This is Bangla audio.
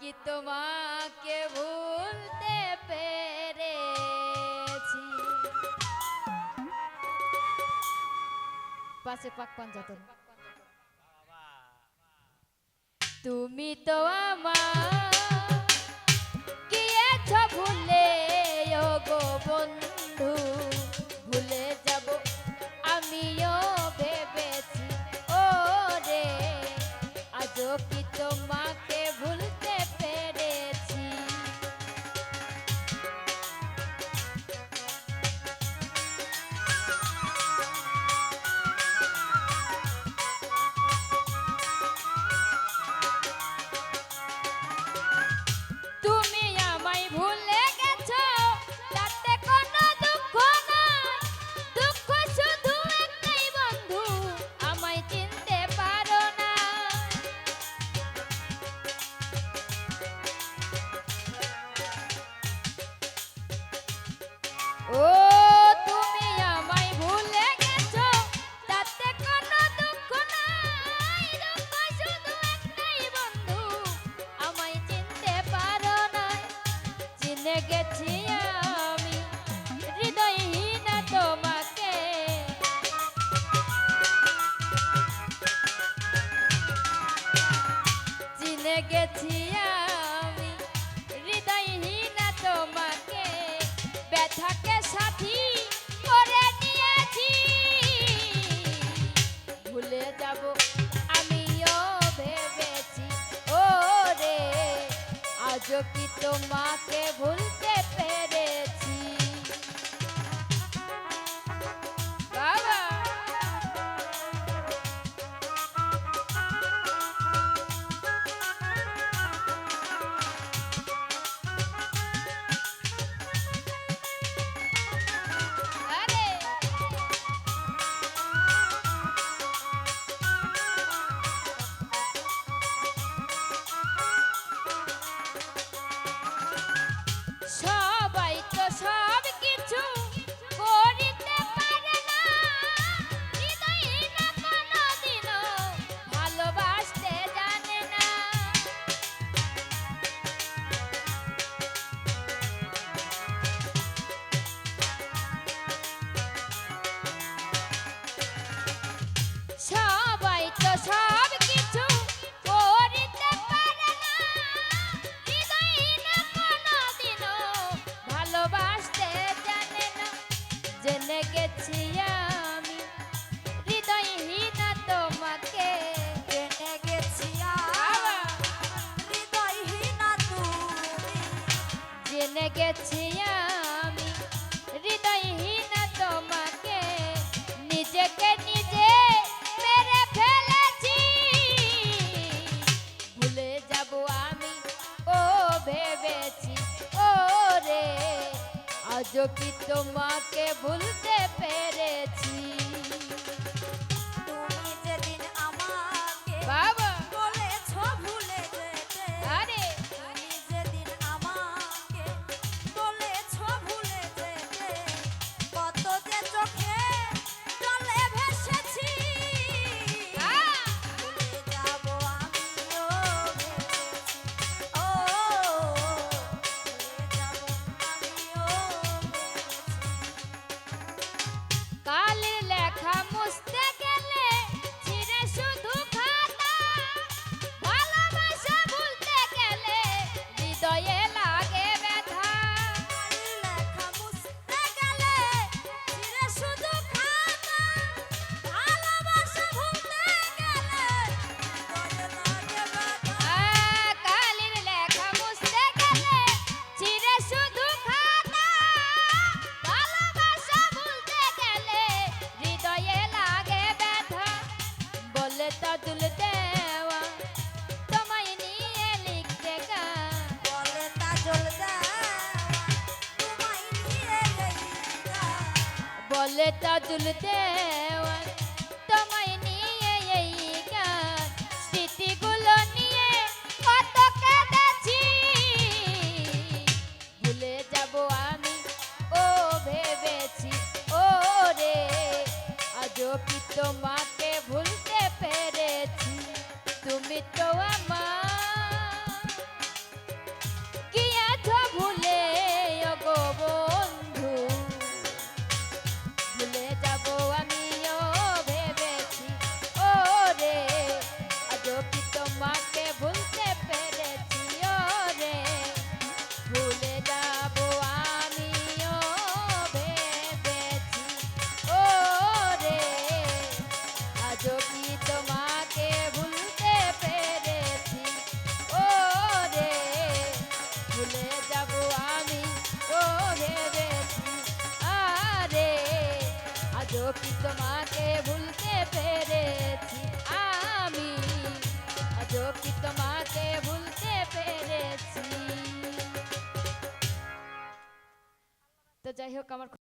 কি তোমাকে ভুলতে পেরেছি? পাশে পাক পাঞ্জাতন তুমি তো আমার গিয়েছ ভুলে গো বন্ধু, ভুলে যাব। আমিও ভেবেছি ও রে আজও কি তোমাকে তোমাকে ভুল কি তোমাকে ভুলতে বলে তা দুলতে যাই হোক আমার